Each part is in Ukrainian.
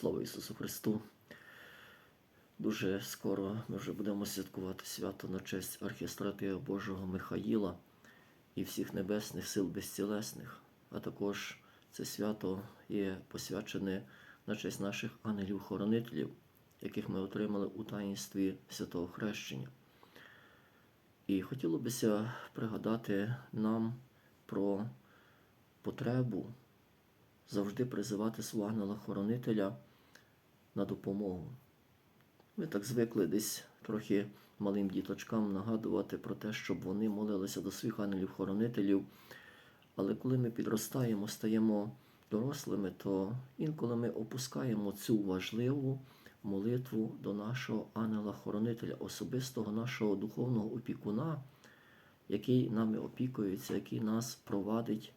Слава Ісусу Христу! Дуже скоро ми вже будемо святкувати свято на честь архістратия Божого Михаїла і всіх небесних сил безцілесних, а також це свято є посвячене на честь наших ангелів-хоронителів, яких ми отримали у таїнстві святого хрещення. І хотіло бися пригадати нам про потребу завжди призивати свого ангела-хоронителя на допомогу. Ми так звикли десь трохи малим діточкам нагадувати про те, щоб вони молилися до своїх ангелів-хоронителів. Але коли ми підростаємо, стаємо дорослими, то інколи ми опускаємо цю важливу молитву до нашого ангела-хоронителя, особистого нашого духовного опікуна, який нами опікується, який нас провадить,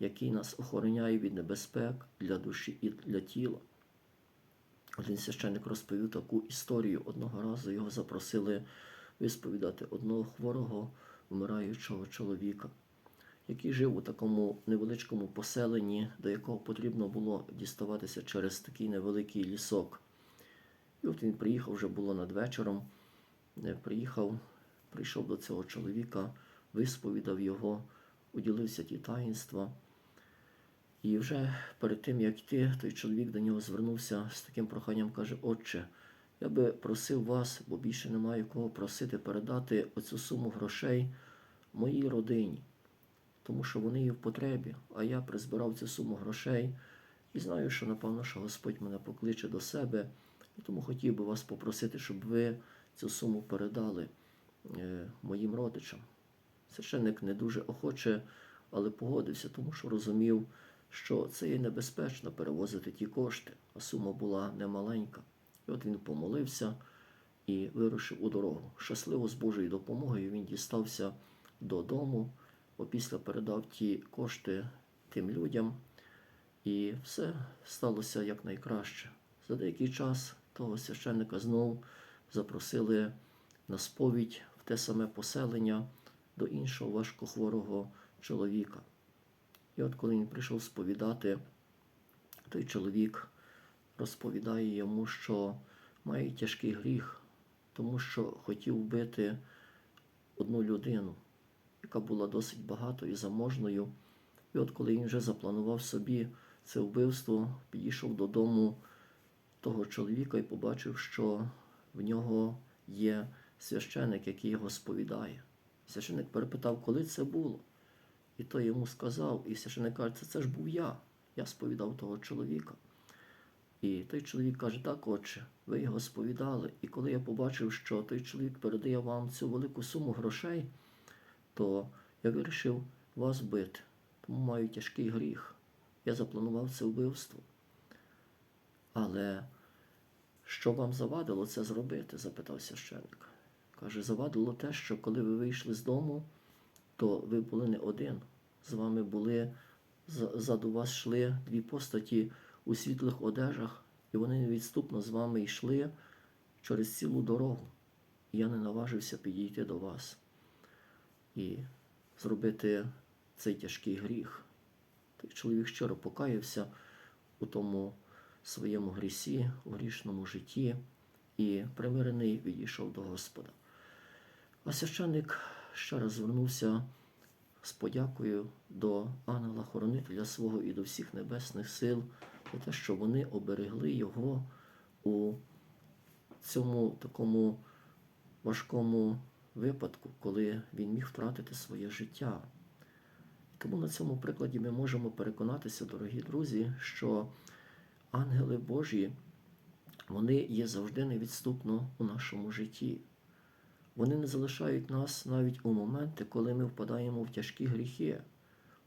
який нас охороняє від небезпек для душі і для тіла. Один священник розповів таку історію. Одного разу його запросили висповідати одного хворого, вмираючого чоловіка, який жив у такому невеличкому поселенні, до якого потрібно було діставатися через такий невеликий лісок. І от він приїхав, вже було надвечором. е, Приїхав, прийшов до цього чоловіка, висповідав його, уділився ті таїнства. І вже перед тим, як йти, той чоловік до нього звернувся з таким проханням, каже: Отче, я би просив вас, бо більше немає кого просити, передати оцю суму грошей моїй родині, тому що вони є в потребі, а я призбирав цю суму грошей і знаю, що напевно, що Господь мене покличе до себе, і тому хотів би вас попросити, щоб ви цю суму передали е, моїм родичам. Священник не дуже охоче, але погодився, тому що розумів, що це є небезпечно перевозити ті кошти, а сума була немаленька. І от він помолився і вирушив у дорогу. Щасливо з Божою допомогою він дістався додому, опісля передав ті кошти тим людям, і все сталося якнайкраще. За деякий час того священника знов запросили на сповідь в те саме поселення до іншого важкохворого чоловіка. І от коли він прийшов сповідати, той чоловік розповідає йому, що має тяжкий гріх, тому що хотів вбити одну людину, яка була досить багатою і заможною. І от коли він вже запланував собі це вбивство, підійшов додому того чоловіка і побачив, що в нього є священик, який його сповідає. Священик перепитав, коли це було. І той йому сказав, і священик каже, це, це ж був я. Я сповідав того чоловіка. І той чоловік каже, так, отче, ви його сповідали. І коли я побачив, що той чоловік передає вам цю велику суму грошей, то я вирішив вас бити, тому маю тяжкий гріх. Я запланував це вбивство. Але що вам завадило це зробити? запитав священник. Каже, завадило те, що коли ви вийшли з дому, то ви були не один. З вами були, ззаду вас йшли дві постаті у світлих одежах, і вони невідступно з вами йшли через цілу дорогу. І я не наважився підійти до вас і зробити цей тяжкий гріх. Той чоловік щиро покаявся у тому своєму грісі, у грішному житті, і примирений відійшов до Господа. А священник ще раз звернувся з подякою до ангела-хоронителя свого і до всіх небесних сил за те, що вони оберегли його у цьому такому важкому випадку, коли він міг втратити своє життя. Тому на цьому прикладі ми можемо переконатися, дорогі друзі, що ангели Божі, вони є завжди невідступно у нашому житті. Вони не залишають нас навіть у моменти, коли ми впадаємо в тяжкі гріхи.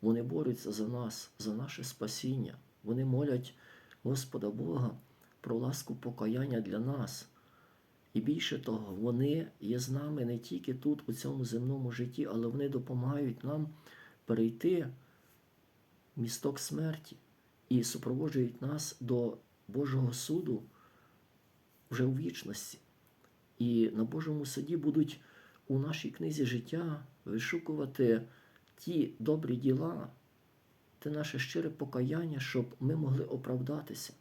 Вони борються за нас, за наше спасіння. Вони молять Господа Бога про ласку покаяння для нас. І більше того, вони є з нами не тільки тут, у цьому земному житті, але вони допомагають нам перейти місток смерті і супроводжують нас до Божого суду вже у вічності. І на Божому суді будуть у нашій книзі життя вишукувати ті добрі діла, те наше щире покаяння, щоб ми могли оправдатися.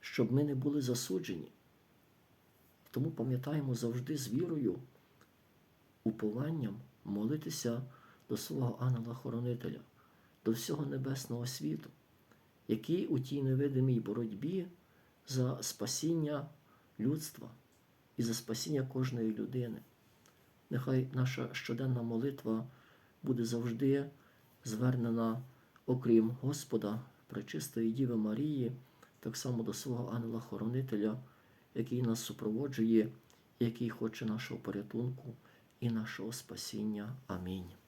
щоб ми не були засуджені. Тому пам'ятаємо завжди з вірою, упованням молитися до свого ангела-хоронителя, до всього небесного світу, який у тій невидимій боротьбі за спасіння людства і за спасіння кожної людини. Нехай наша щоденна молитва буде завжди звернена, окрім Господа, Пречистої Діви Марії, так само до свого ангела-хоронителя, який нас супроводжує, який хоче нашого порятунку і нашого спасіння. Амінь.